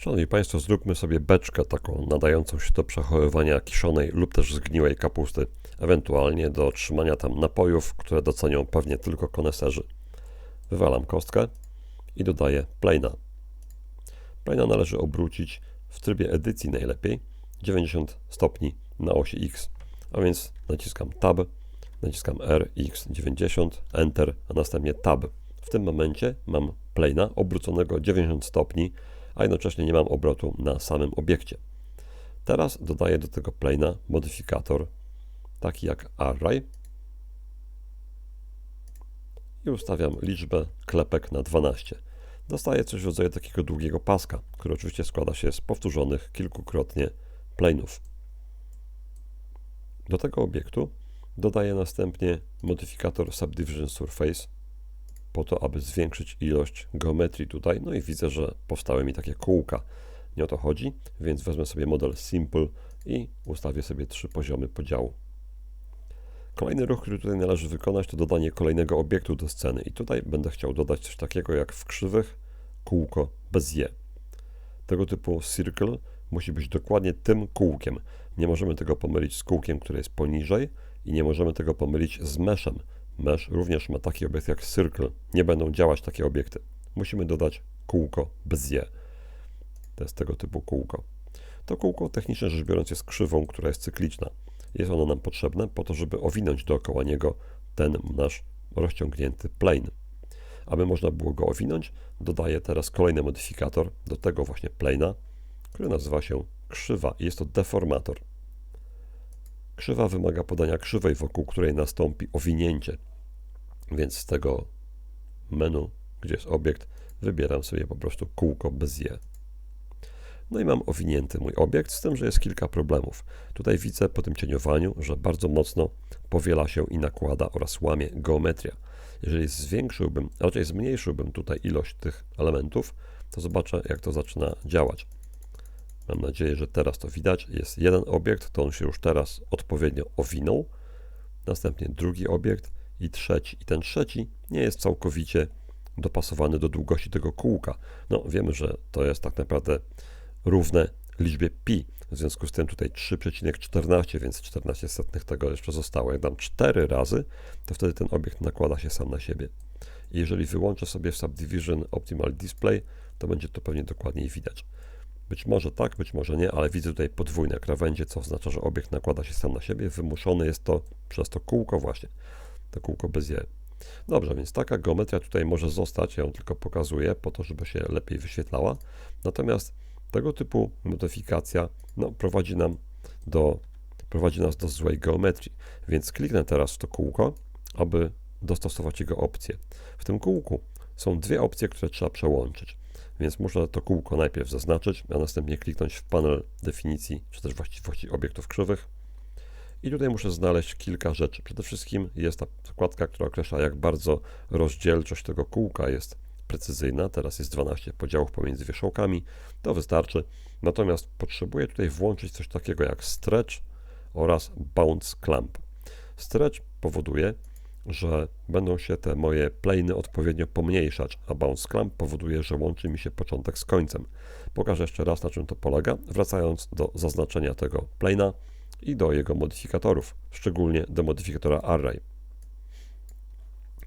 Szanowni Państwo, zróbmy sobie beczkę taką nadającą się do przechowywania kiszonej lub też zgniłej kapusty, ewentualnie do trzymania tam napojów, które docenią pewnie tylko koneserzy. Wywalam kostkę i dodaję plana. Plana należy obrócić w trybie edycji najlepiej 90 stopni na osi X, a więc naciskam Tab, naciskam R, X, 90, Enter, a następnie Tab. W tym momencie mam plana obróconego 90 stopni a jednocześnie nie mam obrotu na samym obiekcie. Teraz dodaję do tego plana modyfikator taki jak array i ustawiam liczbę klepek na 12. Dostaję coś w rodzaju takiego długiego paska, który oczywiście składa się z powtórzonych kilkukrotnie planów. Do tego obiektu dodaję następnie modyfikator Subdivision Surface po to, aby zwiększyć ilość geometrii tutaj. No i widzę, że powstały mi takie kółka. Nie o to chodzi, więc wezmę sobie model Simple i ustawię sobie trzy poziomy podziału. Kolejny ruch, który tutaj należy wykonać, to dodanie kolejnego obiektu do sceny. I tutaj będę chciał dodać coś takiego jak w krzywych kółko bez je. Tego typu circle musi być dokładnie tym kółkiem. Nie możemy tego pomylić z kółkiem, które jest poniżej i nie możemy tego pomylić z meshem, Mesh również ma taki obiekt jak Circle. Nie będą działać takie obiekty. Musimy dodać kółko bez je. To jest tego typu kółko. To kółko technicznie rzecz biorąc jest krzywą, która jest cykliczna. Jest ono nam potrzebne po to, żeby owinąć dookoła niego ten nasz rozciągnięty plane. Aby można było go owinąć, dodaję teraz kolejny modyfikator do tego właśnie plana, który nazywa się krzywa i jest to deformator. Krzywa wymaga podania krzywej, wokół której nastąpi owinięcie, więc z tego menu, gdzie jest obiekt, wybieram sobie po prostu kółko bez je. No i mam owinięty mój obiekt, z tym, że jest kilka problemów. Tutaj widzę po tym cieniowaniu, że bardzo mocno powiela się i nakłada oraz łamie geometria. Jeżeli zwiększyłbym, raczej zmniejszyłbym tutaj ilość tych elementów, to zobaczę, jak to zaczyna działać. Mam nadzieję, że teraz to widać. Jest jeden obiekt, to on się już teraz odpowiednio owinął. Następnie drugi obiekt, i trzeci. I ten trzeci nie jest całkowicie dopasowany do długości tego kółka. No, wiemy, że to jest tak naprawdę równe liczbie pi. W związku z tym tutaj 3,14, więc 14 setnych tego jeszcze zostało. Jak dam 4 razy, to wtedy ten obiekt nakłada się sam na siebie. I jeżeli wyłączę sobie Subdivision Optimal Display, to będzie to pewnie dokładniej widać. Być może tak, być może nie, ale widzę tutaj podwójne krawędzie, co oznacza, że obiekt nakłada się sam na siebie. Wymuszone jest to przez to kółko właśnie to kółko bez je. Dobrze, więc taka geometria tutaj może zostać, ja ją tylko pokazuję po to, żeby się lepiej wyświetlała. Natomiast tego typu modyfikacja no, prowadzi nam do, prowadzi nas do złej geometrii. Więc kliknę teraz w to kółko, aby dostosować jego opcje. W tym kółku są dwie opcje, które trzeba przełączyć. Więc muszę to kółko najpierw zaznaczyć, a następnie kliknąć w panel definicji, czy też właściwości obiektów krzywych i tutaj muszę znaleźć kilka rzeczy. Przede wszystkim jest ta wkładka, która określa, jak bardzo rozdzielczość tego kółka jest precyzyjna. Teraz jest 12 podziałów pomiędzy wierzchołkami. To wystarczy. Natomiast potrzebuję tutaj włączyć coś takiego jak stretch oraz bounce clamp. Stretch powoduje, że będą się te moje plany odpowiednio pomniejszać, a bounce clamp powoduje, że łączy mi się początek z końcem. Pokażę jeszcze raz, na czym to polega, wracając do zaznaczenia tego plana i do jego modyfikatorów, szczególnie do modyfikatora array.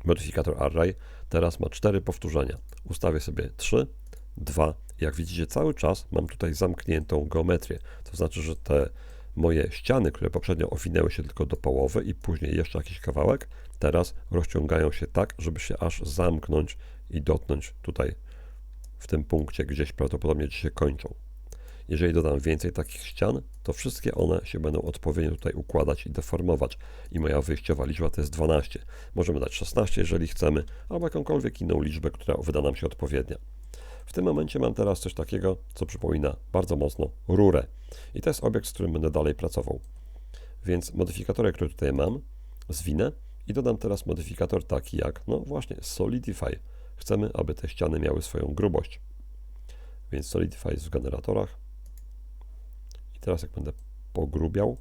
Modyfikator array teraz ma cztery powtórzenia. Ustawię sobie 3, 2. Jak widzicie, cały czas mam tutaj zamkniętą geometrię. To znaczy, że te moje ściany, które poprzednio owinęły się tylko do połowy i później jeszcze jakiś kawałek, teraz rozciągają się tak, żeby się aż zamknąć i dotknąć tutaj w tym punkcie, gdzieś prawdopodobnie gdzie się kończą. Jeżeli dodam więcej takich ścian, to wszystkie one się będą odpowiednio tutaj układać i deformować. I moja wyjściowa liczba to jest 12. Możemy dać 16, jeżeli chcemy, albo jakąkolwiek inną liczbę, która wyda nam się odpowiednia. W tym momencie mam teraz coś takiego, co przypomina bardzo mocno rurę. I to jest obiekt, z którym będę dalej pracował. Więc modyfikatory, które tutaj mam, zwinę i dodam teraz modyfikator taki jak, no właśnie, Solidify. Chcemy, aby te ściany miały swoją grubość. Więc Solidify jest w generatorach. Teraz jak będę pogrubiał,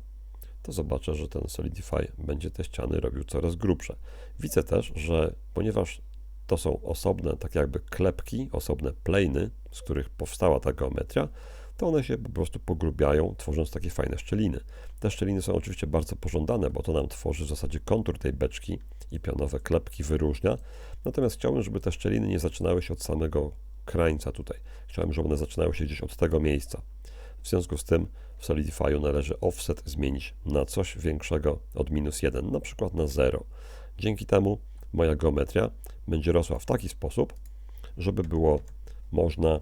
to zobaczę, że ten Solidify będzie te ściany robił coraz grubsze. Widzę też, że ponieważ to są osobne, tak jakby klepki, osobne plany, z których powstała ta geometria, to one się po prostu pogrubiają, tworząc takie fajne szczeliny. Te szczeliny są oczywiście bardzo pożądane, bo to nam tworzy w zasadzie kontur tej beczki i pionowe klepki wyróżnia. Natomiast chciałbym, żeby te szczeliny nie zaczynały się od samego krańca tutaj. Chciałem, żeby one zaczynały się gdzieś od tego miejsca. W związku z tym w Solidify'u należy offset zmienić na coś większego od minus 1, na przykład na 0. Dzięki temu moja geometria będzie rosła w taki sposób, żeby było można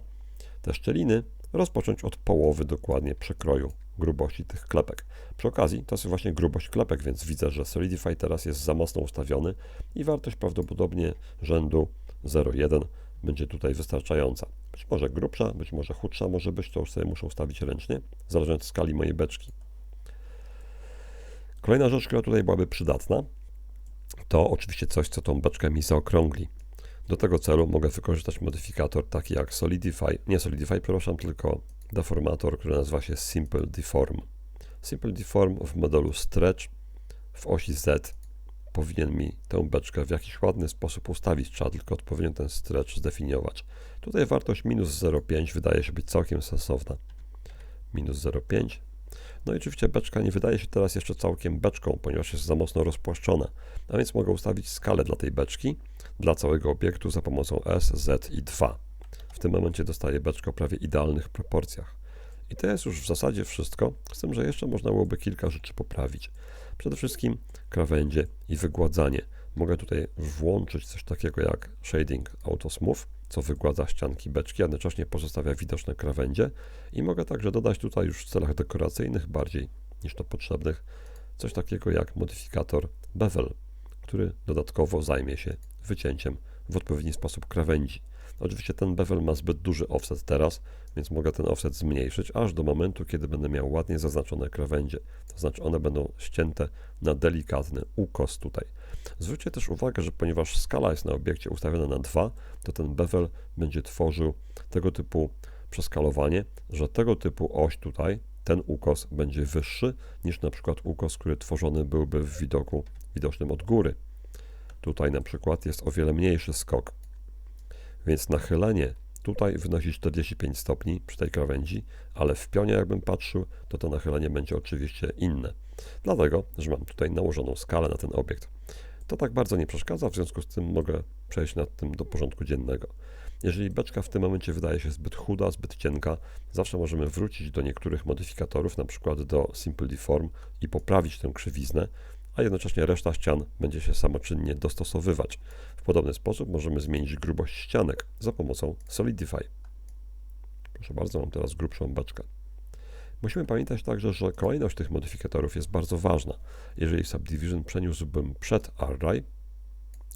te szczeliny rozpocząć od połowy dokładnie przekroju grubości tych klepek. Przy okazji to jest właśnie grubość klepek, więc widzę, że Solidify teraz jest za mocno ustawiony i wartość prawdopodobnie rzędu 0,1 będzie tutaj wystarczająca. Być może grubsza, być może chudsza może być, to już sobie muszę ustawić ręcznie, zależnie od skali mojej beczki. Kolejna rzecz, która tutaj byłaby przydatna, to oczywiście coś, co tą beczkę mi zaokrągli. Do tego celu mogę wykorzystać modyfikator taki jak Solidify, nie Solidify, przepraszam, tylko deformator, który nazywa się Simple Deform. Simple Deform w modelu Stretch w osi Z powinien mi tę beczkę w jakiś ładny sposób ustawić, trzeba tylko odpowiednio ten stretch zdefiniować. Tutaj wartość minus 0,5 wydaje się być całkiem sensowna. Minus 0,5. No i oczywiście beczka nie wydaje się teraz jeszcze całkiem beczką, ponieważ jest za mocno rozpłaszczona. A więc mogę ustawić skalę dla tej beczki, dla całego obiektu za pomocą S, Z i 2. W tym momencie dostaję beczkę o prawie idealnych proporcjach. I to jest już w zasadzie wszystko, z tym, że jeszcze można byłoby kilka rzeczy poprawić. Przede wszystkim krawędzie i wygładzanie. Mogę tutaj włączyć coś takiego jak Shading Auto Smooth, co wygładza ścianki beczki, a jednocześnie pozostawia widoczne krawędzie. I mogę także dodać tutaj już w celach dekoracyjnych bardziej niż to potrzebnych coś takiego jak modyfikator Bevel, który dodatkowo zajmie się wycięciem w odpowiedni sposób krawędzi. Oczywiście ten bevel ma zbyt duży offset teraz, więc mogę ten offset zmniejszyć aż do momentu, kiedy będę miał ładnie zaznaczone krawędzie. To znaczy one będą ścięte na delikatny ukos tutaj. Zwróćcie też uwagę, że ponieważ skala jest na obiekcie ustawiona na 2, to ten bevel będzie tworzył tego typu przeskalowanie, że tego typu oś tutaj, ten ukos będzie wyższy niż na przykład ukos, który tworzony byłby w widoku widocznym od góry. Tutaj na przykład jest o wiele mniejszy skok. Więc nachylenie tutaj wynosi 45 stopni przy tej krawędzi, ale w pionie jakbym patrzył, to to nachylenie będzie oczywiście inne. Dlatego, że mam tutaj nałożoną skalę na ten obiekt. To tak bardzo nie przeszkadza, w związku z tym mogę przejść nad tym do porządku dziennego. Jeżeli beczka w tym momencie wydaje się zbyt chuda, zbyt cienka, zawsze możemy wrócić do niektórych modyfikatorów, na przykład do Simple Deform i poprawić tę krzywiznę, a jednocześnie reszta ścian będzie się samoczynnie dostosowywać. W podobny sposób możemy zmienić grubość ścianek za pomocą Solidify. Proszę bardzo, mam teraz grubszą beczkę. Musimy pamiętać także, że kolejność tych modyfikatorów jest bardzo ważna. Jeżeli Subdivision przeniósłbym przed Array,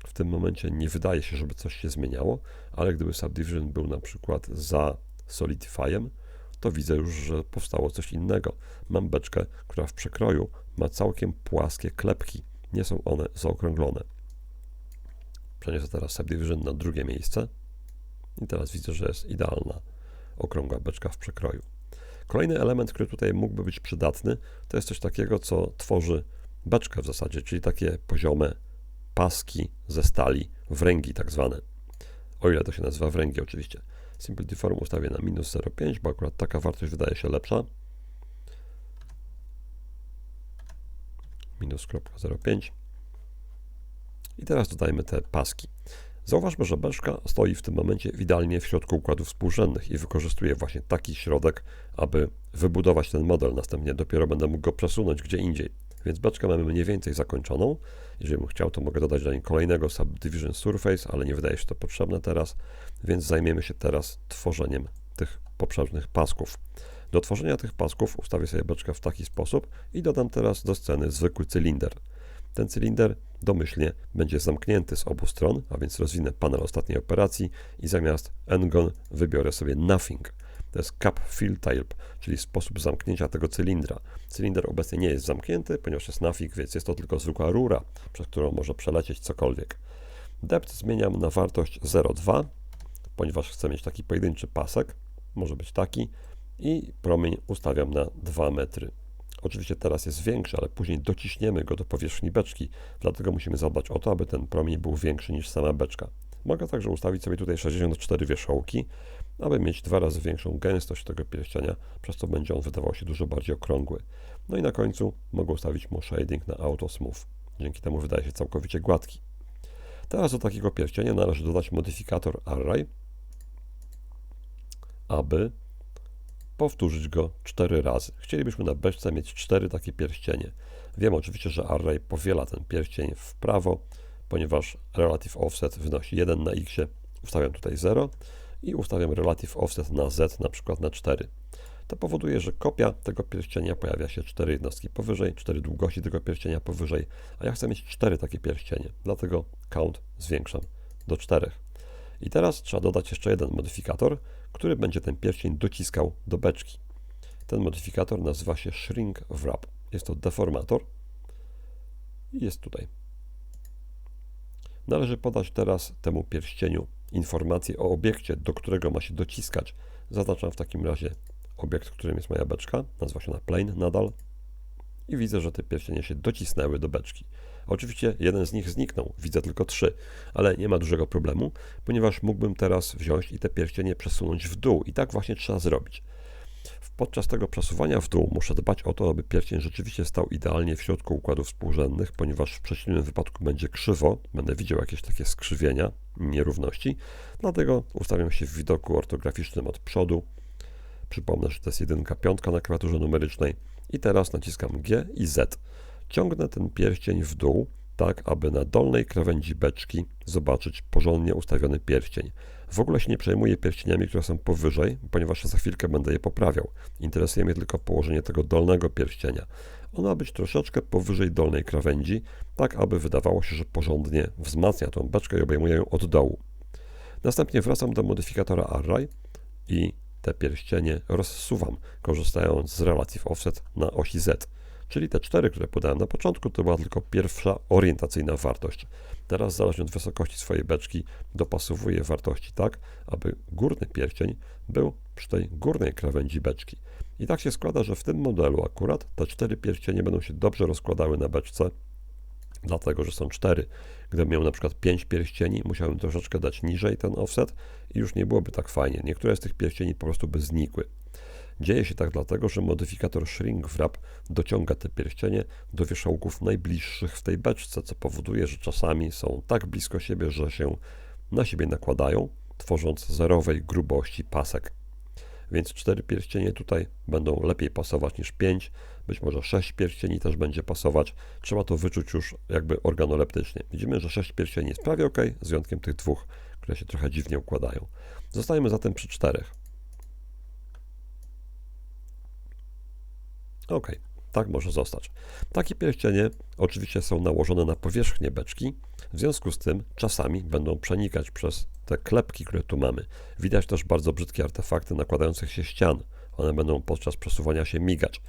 w tym momencie nie wydaje się, żeby coś się zmieniało, ale gdyby Subdivision był na przykład za Solidifyem, to widzę już, że powstało coś innego. Mam beczkę, która w przekroju ma całkiem płaskie klepki. Nie są one zaokrąglone. Przeniosę teraz Subdivision na drugie miejsce i teraz widzę, że jest idealna okrągła beczka w przekroju. Kolejny element, który tutaj mógłby być przydatny, to jest coś takiego, co tworzy beczkę w zasadzie, czyli takie poziome paski ze stali, wręgi tak zwane. O ile to się nazywa wręgi oczywiście. Simple Deform ustawię na minus 0,5, bo akurat taka wartość wydaje się lepsza. Minus 0,05. I teraz dodajmy te paski. Zauważmy, że beczka stoi w tym momencie idealnie w środku układów współrzędnych i wykorzystuje właśnie taki środek, aby wybudować ten model. Następnie dopiero będę mógł go przesunąć gdzie indziej. Więc beczkę mamy mniej więcej zakończoną. Jeżeli bym chciał, to mogę dodać do niej kolejnego Subdivision Surface, ale nie wydaje się to potrzebne teraz, więc zajmiemy się teraz tworzeniem tych poprzednich pasków. Do tworzenia tych pasków ustawię sobie beczkę w taki sposób i dodam teraz do sceny zwykły cylinder. Ten cylinder domyślnie będzie zamknięty z obu stron, a więc rozwinę panel ostatniej operacji i zamiast Ngon wybiorę sobie Nothing. To jest cap fill type, czyli sposób zamknięcia tego cylindra. Cylinder obecnie nie jest zamknięty, ponieważ jest nafik, więc jest to tylko zwykła rura, przez którą może przelecieć cokolwiek. Depth zmieniam na wartość 0,2, ponieważ chcę mieć taki pojedynczy pasek, może być taki, i promień ustawiam na 2 metry. Oczywiście teraz jest większy, ale później dociśniemy go do powierzchni beczki, dlatego musimy zadbać o to, aby ten promień był większy niż sama beczka. Mogę także ustawić sobie tutaj 64 wierzchołki, aby mieć dwa razy większą gęstość tego pierścienia, przez co będzie on wydawał się dużo bardziej okrągły. No i na końcu mogę ustawić mu shading na Auto Smooth. Dzięki temu wydaje się całkowicie gładki. Teraz do takiego pierścienia należy dodać modyfikator Array, aby powtórzyć go 4 razy. Chcielibyśmy na beczce mieć 4 takie pierścienie. Wiem oczywiście, że Array powiela ten pierścień w prawo, ponieważ relative offset wynosi 1 na x, ustawiam tutaj 0 i ustawiam relative offset na z, na przykład na 4. To powoduje, że kopia tego pierścienia pojawia się 4 jednostki powyżej, 4 długości tego pierścienia powyżej, a ja chcę mieć 4 takie pierścienie, dlatego count zwiększam do 4. I teraz trzeba dodać jeszcze jeden modyfikator, który będzie ten pierścień dociskał do beczki. Ten modyfikator nazywa się Shrink Wrap. Jest to deformator i jest tutaj. Należy podać teraz temu pierścieniu informację o obiekcie, do którego ma się dociskać. Zaznaczam w takim razie obiekt, którym jest moja beczka. Nazywa się na plane nadal. I widzę, że te pierścienie się docisnęły do beczki. Oczywiście jeden z nich zniknął, widzę tylko trzy, ale nie ma dużego problemu, ponieważ mógłbym teraz wziąć i te pierścienie przesunąć w dół i tak właśnie trzeba zrobić. Podczas tego przesuwania w dół muszę dbać o to, aby pierścień rzeczywiście stał idealnie w środku układów współrzędnych, ponieważ w przeciwnym wypadku będzie krzywo, będę widział jakieś takie skrzywienia, nierówności, dlatego ustawiam się w widoku ortograficznym od przodu. Przypomnę, że to jest jedynka, piątka na klawiaturze numerycznej i teraz naciskam G i Z. Ciągnę ten pierścień w dół, tak aby na dolnej krawędzi beczki zobaczyć porządnie ustawiony pierścień. W ogóle się nie przejmuję pierścieniami, które są powyżej, ponieważ za chwilkę będę je poprawiał. Interesuje mnie tylko położenie tego dolnego pierścienia. On ma być troszeczkę powyżej dolnej krawędzi, tak aby wydawało się, że porządnie wzmacnia tą beczkę i obejmuje ją od dołu. Następnie wracam do modyfikatora Array i te pierścienie rozsuwam, korzystając z Relative Offset na osi Z. Czyli te cztery, które podałem na początku, to była tylko pierwsza orientacyjna wartość. Teraz, zależnie od wysokości swojej beczki, dopasowuję wartości tak, aby górny pierścień był przy tej górnej krawędzi beczki. I tak się składa, że w tym modelu akurat te cztery pierścienie będą się dobrze rozkładały na beczce, dlatego że są cztery. Gdybym miał na przykład pięć pierścieni, musiałbym troszeczkę dać niżej ten offset i już nie byłoby tak fajnie. Niektóre z tych pierścieni po prostu by znikły. Dzieje się tak dlatego, że modyfikator Shrink Wrap dociąga te pierścienie do wierzchołków najbliższych w tej beczce, co powoduje, że czasami są tak blisko siebie, że się na siebie nakładają, tworząc zerowej grubości pasek. Więc cztery pierścienie tutaj będą lepiej pasować niż pięć, być może sześć pierścieni też będzie pasować. Trzeba to wyczuć już jakby organoleptycznie. Widzimy, że sześć pierścieni jest prawie ok, z wyjątkiem tych dwóch, które się trochę dziwnie układają. Zostajemy zatem przy czterech. Ok, tak może zostać. Takie pierścienie oczywiście są nałożone na powierzchnię beczki, w związku z tym czasami będą przenikać przez te klepki, które tu mamy. Widać też bardzo brzydkie artefakty nakładających się ścian. One będą podczas przesuwania się migać.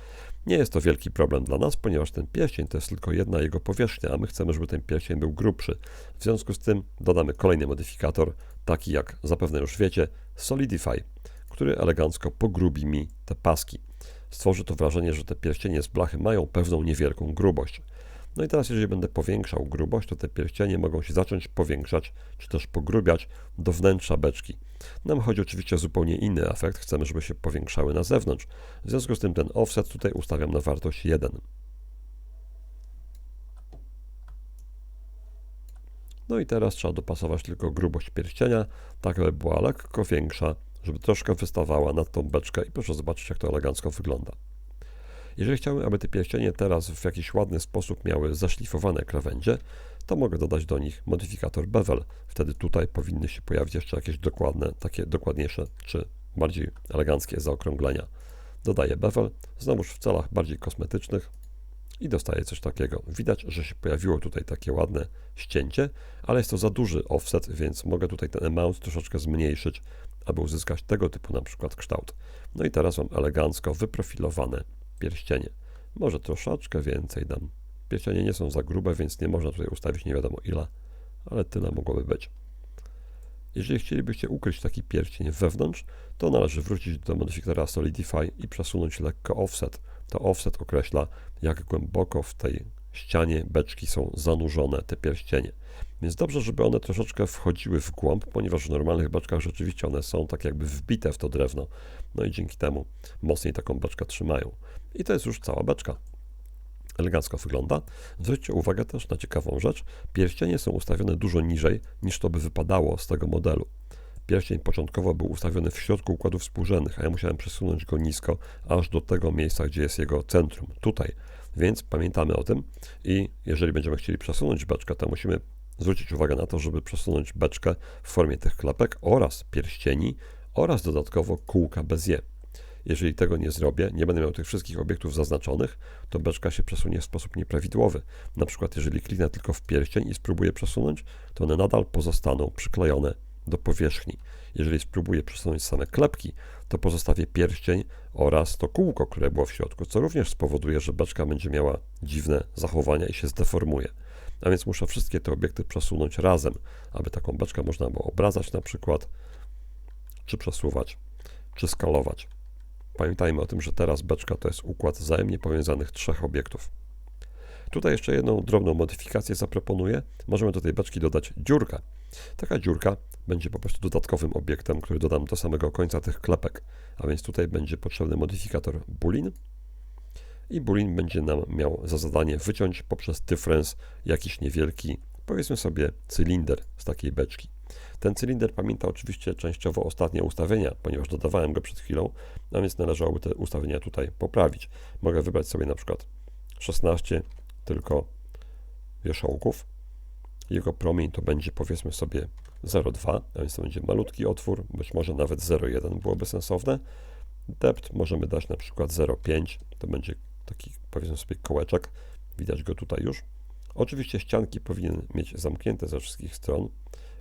Nie jest to wielki problem dla nas, ponieważ ten pierścień to jest tylko jedna jego powierzchnia, a my chcemy, żeby ten pierścień był grubszy. W związku z tym dodamy kolejny modyfikator, taki jak zapewne już wiecie, Solidify, który elegancko pogrubi mi te paski stworzy to wrażenie, że te pierścienie z blachy mają pewną niewielką grubość. No i teraz, jeżeli będę powiększał grubość, to te pierścienie mogą się zacząć powiększać, czy też pogrubiać do wnętrza beczki. Nam chodzi oczywiście o zupełnie inny efekt, chcemy, żeby się powiększały na zewnątrz. W związku z tym ten offset tutaj ustawiam na wartość 1. No i teraz trzeba dopasować tylko grubość pierścienia, tak aby była lekko większa żeby troszkę wystawała nad tą beczkę i proszę zobaczyć, jak to elegancko wygląda. Jeżeli chciałbym, aby te pierścienie teraz w jakiś ładny sposób miały zaszlifowane krawędzie, to mogę dodać do nich modyfikator bevel. Wtedy tutaj powinny się pojawić jeszcze jakieś dokładne, takie dokładniejsze czy bardziej eleganckie zaokrąglenia. Dodaję bevel, znowuż w celach bardziej kosmetycznych i dostaję coś takiego. Widać, że się pojawiło tutaj takie ładne ścięcie, ale jest to za duży offset, więc mogę tutaj ten amount troszeczkę zmniejszyć, aby uzyskać tego typu na przykład kształt. No i teraz mam elegancko wyprofilowane pierścienie. Może troszeczkę więcej dam. Pierścienie nie są za grube, więc nie można tutaj ustawić nie wiadomo ile, ale tyle mogłoby być. Jeżeli chcielibyście ukryć taki pierścień wewnątrz, to należy wrócić do modyfikatora Solidify i przesunąć lekko offset. To offset określa, jak głęboko w tej ścianie beczki są zanurzone, te pierścienie. Więc dobrze, żeby one troszeczkę wchodziły w głąb, ponieważ w normalnych beczkach rzeczywiście one są tak jakby wbite w to drewno. No i dzięki temu mocniej taką beczkę trzymają. I to jest już cała beczka. Elegancko wygląda. Zwróćcie uwagę też na ciekawą rzecz. Pierścienie są ustawione dużo niżej niż to by wypadało z tego modelu. Pierścień początkowo był ustawiony w środku układów współrzędnych, a ja musiałem przesunąć go nisko, aż do tego miejsca, gdzie jest jego centrum, tutaj. Więc pamiętamy o tym i jeżeli będziemy chcieli przesunąć beczkę, to musimy zwrócić uwagę na to, żeby przesunąć beczkę w formie tych klepek oraz pierścieni oraz dodatkowo kółka bez je. Jeżeli tego nie zrobię, nie będę miał tych wszystkich obiektów zaznaczonych, to beczka się przesunie w sposób nieprawidłowy. Na przykład, jeżeli kliknę tylko w pierścień i spróbuję przesunąć, to one nadal pozostaną przyklejone do powierzchni. Jeżeli spróbuję przesunąć same klepki, to pozostawię pierścień oraz to kółko, które było w środku, co również spowoduje, że beczka będzie miała dziwne zachowania i się zdeformuje. A więc muszę wszystkie te obiekty przesunąć razem, aby taką beczkę można było obracać na przykład, czy przesuwać, czy skalować. Pamiętajmy o tym, że teraz beczka to jest układ wzajemnie powiązanych trzech obiektów. Tutaj jeszcze jedną drobną modyfikację zaproponuję. Możemy do tej beczki dodać dziurkę. Taka dziurka będzie po prostu dodatkowym obiektem, który dodam do samego końca tych klepek. A więc tutaj będzie potrzebny modyfikator boolean i boolean będzie nam miał za zadanie wyciąć poprzez difference jakiś niewielki, powiedzmy sobie, cylinder z takiej beczki. Ten cylinder pamięta oczywiście częściowo ostatnie ustawienia, ponieważ dodawałem go przed chwilą, a więc należałoby te ustawienia tutaj poprawić. Mogę wybrać sobie na przykład 16 tylko wierzchołków. Jego promień to będzie powiedzmy sobie 0,2, a więc to będzie malutki otwór, być może nawet 0,1 byłoby sensowne. Depth możemy dać na przykład 0,5, to będzie taki powiedzmy sobie kołeczek, widać go tutaj już. Oczywiście ścianki powinien mieć zamknięte ze wszystkich stron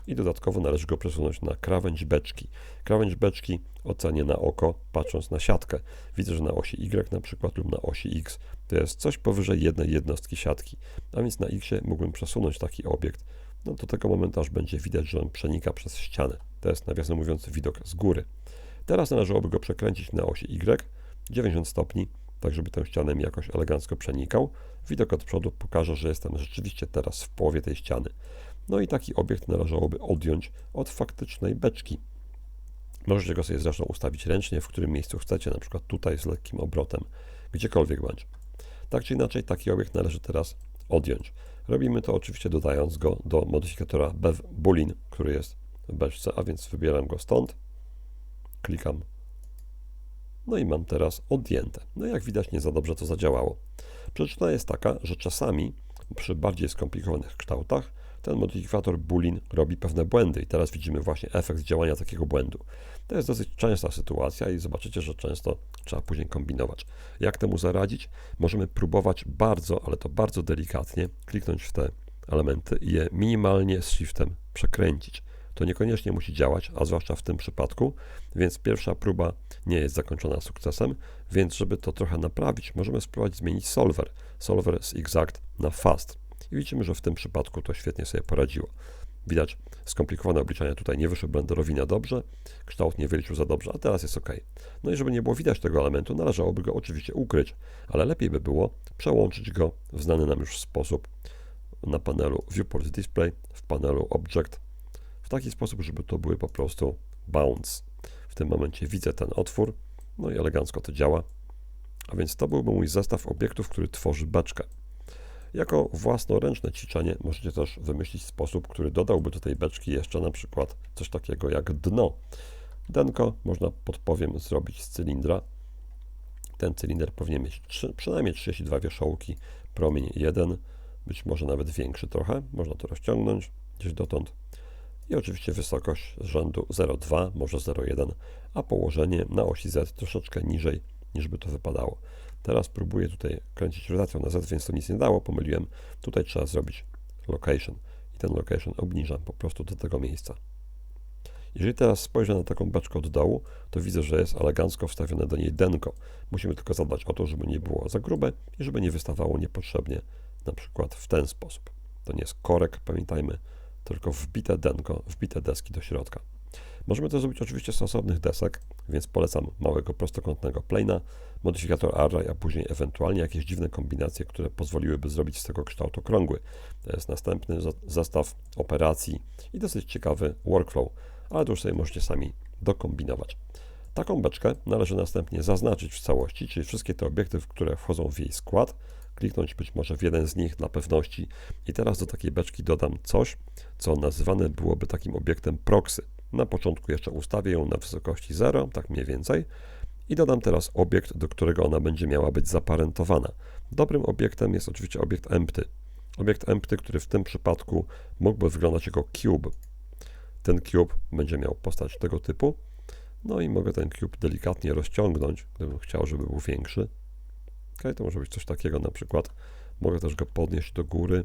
i dodatkowo należy go przesunąć na krawędź beczki. Krawędź beczki ocenię na oko, patrząc na siatkę. Widzę, że na osi Y na przykład lub na osi X to jest coś powyżej jednej jednostki siatki, a więc na X mógłbym przesunąć taki obiekt. No do tego momentu aż będzie widać, że on przenika przez ścianę. To jest nawiasem mówiąc widok z góry. Teraz należałoby go przekręcić na osi Y 90 stopni, tak żeby tę ścianę mi jakoś elegancko przenikał. Widok od przodu pokaże, że jestem rzeczywiście teraz w połowie tej ściany. No i taki obiekt należałoby odjąć od faktycznej beczki. Możecie go sobie zresztą ustawić ręcznie, w którym miejscu chcecie, na przykład tutaj z lekkim obrotem, gdziekolwiek będzie. Tak czy inaczej, taki obiekt należy teraz odjąć. Robimy to oczywiście dodając go do modyfikatora bev boolean, który jest w beczce, a więc wybieram go stąd, klikam, no i mam teraz odjęte. No jak widać nie za dobrze to zadziałało. Przyczyna jest taka, że czasami przy bardziej skomplikowanych kształtach ten modyfikator boolean robi pewne błędy i teraz widzimy właśnie efekt działania takiego błędu. To jest dosyć częsta sytuacja i zobaczycie, że często trzeba później kombinować. Jak temu zaradzić? Możemy próbować bardzo, ale to bardzo delikatnie kliknąć w te elementy i je minimalnie z shiftem przekręcić. To niekoniecznie musi działać, a zwłaszcza w tym przypadku, więc pierwsza próba nie jest zakończona sukcesem, więc żeby to trochę naprawić, możemy spróbować zmienić solver. Solver z exact na fast. I widzimy, że w tym przypadku to świetnie sobie poradziło. Widać, skomplikowane obliczenia tutaj nie wyszły blenderowi na dobrze, kształt nie wyliczył za dobrze, a teraz jest ok. No i żeby nie było widać tego elementu, należałoby go oczywiście ukryć, ale lepiej by było przełączyć go w znany nam już sposób na panelu Viewport Display, w panelu Object, w taki sposób, żeby to były po prostu bounce. W tym momencie widzę ten otwór, no i elegancko to działa. A więc to byłby mój zestaw obiektów, który tworzy beczkę. Jako własnoręczne ćwiczenie możecie też wymyślić sposób, który dodałby do tej beczki jeszcze na przykład coś takiego jak dno. Denko można podpowiem zrobić z cylindra. Ten cylinder powinien mieć 3, przynajmniej 32 wierzchołki, promień 1, być może nawet większy trochę. Można to rozciągnąć gdzieś dotąd. I oczywiście wysokość z rzędu 0,2, może 0,1, a położenie na osi Z troszeczkę niżej niż by to wypadało. Teraz próbuję tutaj kręcić rotacją na Z, więc to nic nie dało, pomyliłem. Tutaj trzeba zrobić location i ten location obniżam po prostu do tego miejsca. Jeżeli teraz spojrzę na taką beczkę od dołu, to widzę, że jest elegancko wstawione do niej denko. Musimy tylko zadbać o to, żeby nie było za grube i żeby nie wystawało niepotrzebnie, na przykład w ten sposób. To nie jest korek, pamiętajmy, tylko wbite denko, wbite deski do środka. Możemy to zrobić oczywiście z osobnych desek, więc polecam małego prostokątnego plana, modyfikator array, a później ewentualnie jakieś dziwne kombinacje, które pozwoliłyby zrobić z tego kształt okrągły. To jest następny zestaw operacji i dosyć ciekawy workflow, ale to już sobie możecie sami dokombinować. Taką beczkę należy następnie zaznaczyć w całości, czyli wszystkie te obiekty, które wchodzą w jej skład, kliknąć być może w jeden z nich dla pewności. I teraz do takiej beczki dodam coś, co nazywane byłoby takim obiektem proxy. Na początku jeszcze ustawię ją na wysokości 0, tak mniej więcej, i dodam teraz obiekt, do którego ona będzie miała być zaparentowana. Dobrym obiektem jest oczywiście obiekt empty. Obiekt empty, który w tym przypadku mógłby wyglądać jako cube. Ten cube będzie miał postać tego typu. No i mogę ten cube delikatnie rozciągnąć, gdybym chciał, żeby był większy. Ok, to może być coś takiego na przykład. Mogę też go podnieść do góry,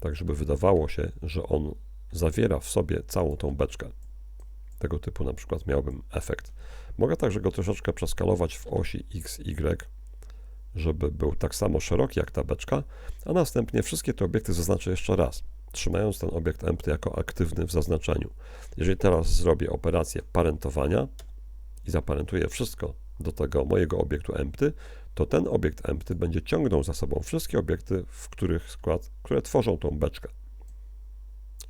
tak żeby wydawało się, że on zawiera w sobie całą tą beczkę. Tego typu na przykład miałbym efekt. Mogę także go troszeczkę przeskalować w osi x, y, żeby był tak samo szeroki jak ta beczka, a następnie wszystkie te obiekty zaznaczę jeszcze raz, trzymając ten obiekt empty jako aktywny w zaznaczeniu. Jeżeli teraz zrobię operację parentowania i zaparentuję wszystko do tego mojego obiektu empty, to ten obiekt empty będzie ciągnął za sobą wszystkie obiekty, w których skład, które tworzą tą beczkę.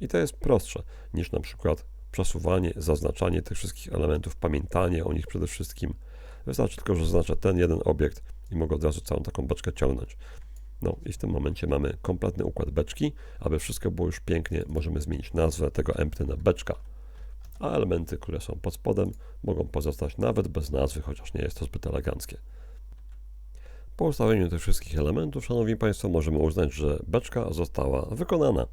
I to jest prostsze niż na przykład przesuwanie, zaznaczanie tych wszystkich elementów, pamiętanie o nich przede wszystkim. Wystarczy tylko, że zaznaczę ten jeden obiekt i mogę od razu całą taką beczkę ciągnąć. No i w tym momencie mamy kompletny układ beczki. Aby wszystko było już pięknie, możemy zmienić nazwę tego empty na beczka. A elementy, które są pod spodem, mogą pozostać nawet bez nazwy, chociaż nie jest to zbyt eleganckie. Po ustawieniu tych wszystkich elementów, Szanowni Państwo, możemy uznać, że beczka została wykonana.